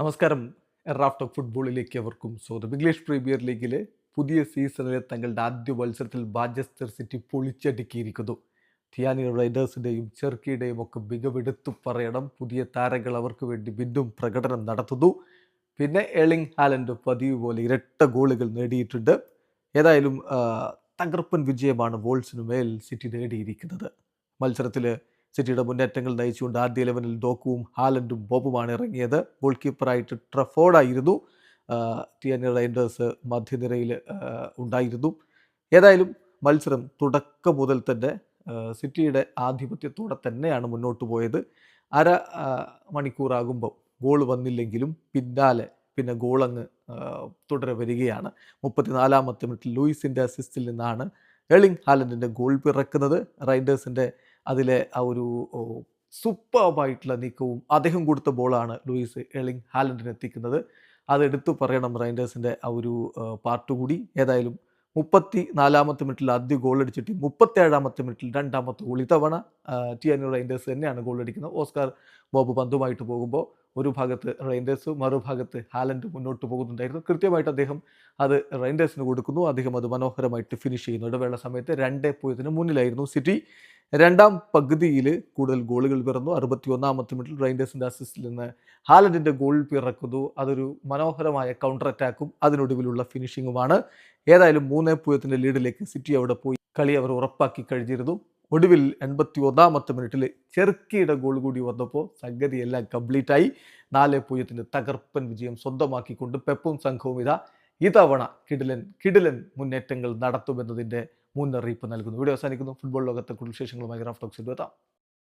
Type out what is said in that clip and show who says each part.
Speaker 1: നമസ്കാരം. Raft of ഫുട്ബോളിലേക്ക് അവർക്കും സ്വാഗതം. ഇംഗ്ലീഷ് പ്രീമിയർ ലീഗിലെ പുതിയ സീസണിലെ തങ്ങളുടെ ആദ്യ മത്സരത്തിൽ മാഞ്ചസ്റ്റർ സിറ്റി പൊളിച്ചടുക്കിയിരിക്കുന്നു. ധിയാനി റൈഡേഴ്സിന്റെയും ചെർക്കിയുടെയും ഒക്കെ മികവെടുത്തു പറയണം. പുതിയ താരങ്ങൾ അവർക്ക് വേണ്ടി വീണ്ടും പ്രകടനം നടത്തുന്നു. പിന്നെ എളിങ് ഹാലൻഡ് പതിവ് പോലെ ഇരട്ട ഗോളുകൾ നേടിയിട്ടുണ്ട്. ഏതായാലും തകർപ്പൻ വിജയമാണ് വോൾസിനു മേൽ സിറ്റി നേടിയിരിക്കുന്നത്. മത്സരത്തിൽ സിറ്റിയുടെ മുന്നേറ്റങ്ങൾ നയിച്ചുകൊണ്ട് ആദ്യ ഇലവനിൽ ഡോക്കുവും ഹാലൻഡും ബോബുമാണ് ഇറങ്ങിയത്. ഗോൾ കീപ്പറായിട്ട് ട്രഫോർഡായിരുന്നു. ടി എൻ റൈൻഡേഴ്സ് മധ്യനിരയിൽ ഉണ്ടായിരുന്നു. ഏതായാലും മത്സരം തുടക്കം മുതൽ തന്നെ സിറ്റിയുടെ ആധിപത്യത്തോടെ തന്നെയാണ് മുന്നോട്ട് പോയത്. അര മണിക്കൂറാകുമ്പോൾ ഗോൾ വന്നില്ലെങ്കിലും പിന്നാലെ പിന്നെ ഗോളങ്ങ് തുടരെ വരികയാണ്. മുപ്പത്തിനാലാമത്തെ മിനിറ്റിൽ ലൂയിസിന്റെ അസിസ്റ്റിൽ നിന്നാണ് എളിങ് ഹാലൻഡിന്റെ ഗോൾ പിറക്കുന്നത്. റൈൻഡേഴ്സിന്റെ അതിലെ ആ ഒരു സൂപ്പർബായിട്ടുള്ള നീക്കവും അദ്ദേഹം കൊടുത്ത ബോളാണ് ലൂയിസ് എളിങ് ഹാലൻഡിന് എത്തിക്കുന്നത്. അത് എടുത്തു പറയണം റൈൻഡേഴ്സിന്റെ ആ ഒരു പാർട്ട് കൂടി. ഏതായാലും മുപ്പത്തി നാലാമത്തെ മിനിറ്റിൽ ആദ്യ ഗോൾ അടിച്ചിട്ട് മുപ്പത്തേഴാമത്തെ മിനിറ്റിൽ രണ്ടാമത്തെ ഗോൾ ഇത്തവണ ടിയാനി റൈൻഡേഴ്സ് തന്നെയാണ് ഗോൾ അടിക്കുന്നത്. ഓസ്കാർ ബോബ് പന്തുമായിട്ട് പോകുമ്പോൾ ഒരു ഭാഗത്ത് റൈൻഡേഴ്സ് മറുഭാഗത്ത് ഹാലൻഡ് മുന്നോട്ട് പോകുന്നുണ്ടായിരുന്നു. കൃത്യമായിട്ട് അദ്ദേഹം അത് റൈൻഡേഴ്സിന് കൊടുക്കുന്നു. അദ്ദേഹം അത് മനോഹരമായിട്ട് ഫിനിഷ് ചെയ്യുന്നു. ഇടവേള സമയത്ത് രണ്ടേ പൂജ്യത്തിന് മുന്നിലായിരുന്നു സിറ്റി. രണ്ടാം പകുതിയിൽ കൂടുതൽ ഗോളുകൾ പിറന്നു. അറുപത്തി ഒന്നാമത്തെ മിനിറ്റിൽ റൈൻഡേഴ്സിന്റെ അസിസ്റ്റിൽ നിന്ന് ഹാലൻഡിന്റെ ഗോൾ പിറക്കുന്നു. അതൊരു മനോഹരമായ കൗണ്ടർ അറ്റാക്കും അതിനൊടുവിലുള്ള ഫിനിഷിങ്ങുമാണ് ഏതായാലും മൂന്നേ പൂജ്യത്തിന്റെ ലീഡിലേക്ക് സിറ്റി അവിടെ പോയി. കളി അവർ ഉറപ്പാക്കി കഴിഞ്ഞിരുന്നു. ഒടുവിൽ എൺപത്തി ഒന്നാമത്തെ മിനിറ്റിൽ ചെറുക്കിയുടെ ഗോൾ കൂടി വന്നപ്പോൾ സംഗതി എല്ലാം കംപ്ലീറ്റ് ആയി. നാല് പൂജ്യത്തിന്റെ തകർപ്പൻ വിജയം സ്വന്തമാക്കിക്കൊണ്ട് പെപ്പും സംഘവും ഇതാ ഇതവണ കിടിലൻ കിടിലൻ മുന്നേറ്റങ്ങൾ നടത്തുമെന്നതിന്റെ മുന്നറിയിപ്പ് നൽകുന്നു. ഇവിടെ അവസാനിക്കുന്നു. ഫുട്ബോൾ ലോകത്തെ കൂടുതൽ വിശേഷങ്ങളുമായി ഗ്രാഫ് ടോക്സിൽ എത്താം.